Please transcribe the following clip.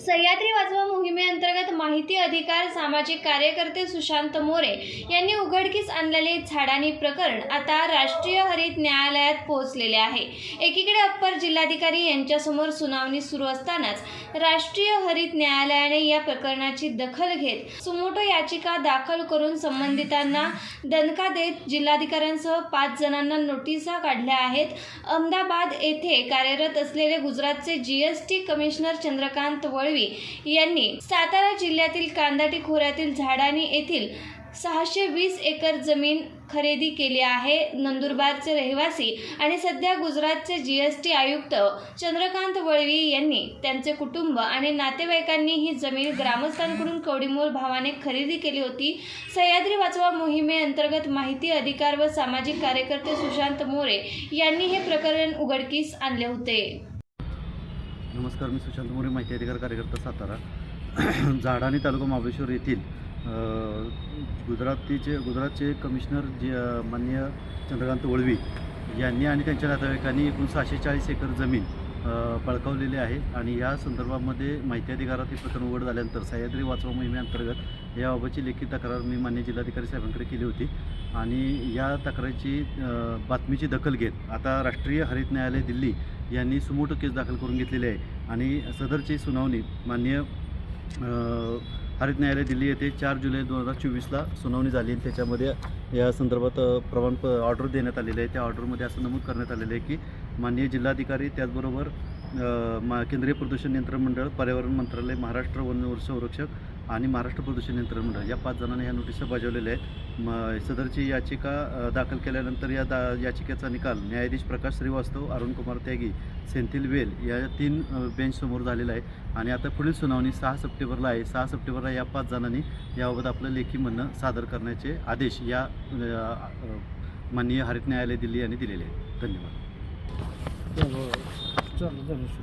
सह्याद्री वाजवा मोहिमेअंतर्गत माहिती अधिकार सामाजिक कार्यकर्ते सुशांत मोरे यांनी उघडकीस आणलेले झाडानी प्रकरण आता राष्ट्रीय हरित न्यायालयात पोहोचलेले आहे. एकीकडे अप्पर जिल्हाधिकारी यांच्यासमोर सुनावणी सुरू असतानाच राष्ट्रीय हरित न्यायालयाने या प्रकरणाची दखल घेत सुमोटो याचिका दाखल करून संबंधितांना दणका देत जिल्हाधिकाऱ्यांसह पाच जणांना नोटिसा काढल्या आहेत. अहमदाबाद येथे कार्यरत असलेले गुजरातचे जीएसटी कमिशनर चंद्रकांत वळ वळवी यांनी सातारा जिल्ह्यातील कांदाटी खोऱ्यातील झाडानी येथील सहाशे वीस एकर जमीन खरेदी केली आहे. नंदुरबारचे रहिवासी आणि सध्या गुजरातचे जीएसटी आयुक्त चंद्रकांत वळवी यांनी त्यांचे कुटुंब आणि नातेवाईकांनी ही जमीन ग्रामस्थांकडून कवडीमोल भावाने खरेदी केली होती. सह्याद्री वाचवा मोहिमेअंतर्गत माहिती अधिकार व सामाजिक कार्यकर्ते सुशांत मोरे यांनी हे प्रकरण उघडकीस आणले होते. नमस्कार मी सुशांत मोरे माहिती अधिकार कार्यकर्ता सातारा. झाडाणी तालुका महाबळेश्वर येथील गुजरातीचे गुजरातचे कमिशनर जे माननीय चंद्रकांत वळवी यांनी आणि त्यांच्या नातेवाईकांनी एकूण सहाशे चाळीस एकर जमीन बळकावलेले आहे. आणि या संदर्भामध्ये माहिती अधिकारात हे प्रकरण उघड झाल्यानंतर सह्याद्री वाचवा मोहिमेअंतर्गत याबाबतची लेखी तक्रार मी मान्य जिल्हाधिकारी साहेबांकडे केली होती. आणि या तक्रारीची बातमीची दखल घेत आता राष्ट्रीय हरित न्यायालय दिल्ली यांनी सुमोटो केस दाखल करून घेतलेली आहे. आणि सदरची सुनावणी माननीय हरित न्यायालय दिल्ली येथे चार जुलै दोन हजार चोवीसला सुनावणी झाली. आणि त्याच्यामध्ये या संदर्भात प्रमाण ऑर्डर देण्यात आलेली आहे. त्या ऑर्डरमध्ये असं नमूद करण्यात आलेलं आहे की माननीय जिल्हाधिकारी त्याचबरोबर मा केंद्रीय प्रदूषण नियंत्रण मंडळ पर्यावरण मंत्रालय महाराष्ट्र वन संरक्षक आणि महाराष्ट्र प्रदूषण नियंत्रण मंडळ या पाच जणांनी ह्या नोटिसा बजावलेल्या आहेत. म सदरची याचिका दाखल केल्यानंतर या दा याचिकेचा निकाल न्यायाधीश प्रकाश श्रीवास्तव अरुण कुमार त्यागी सेंथिल वेल या तीन बेंचसमोर झालेला आहे आणि आता पुढील सुनावणी सहा सप्टेंबरला आहे. सहा सप्टेंबरला या पाच जणांनी याबाबत आपलं लेखी म्हणणं सादर करण्याचे आदेश या माननीय हरित न्यायालय दिल्ली यांनी दिलेले आहेत. धन्यवाद. 这么多这么这么多水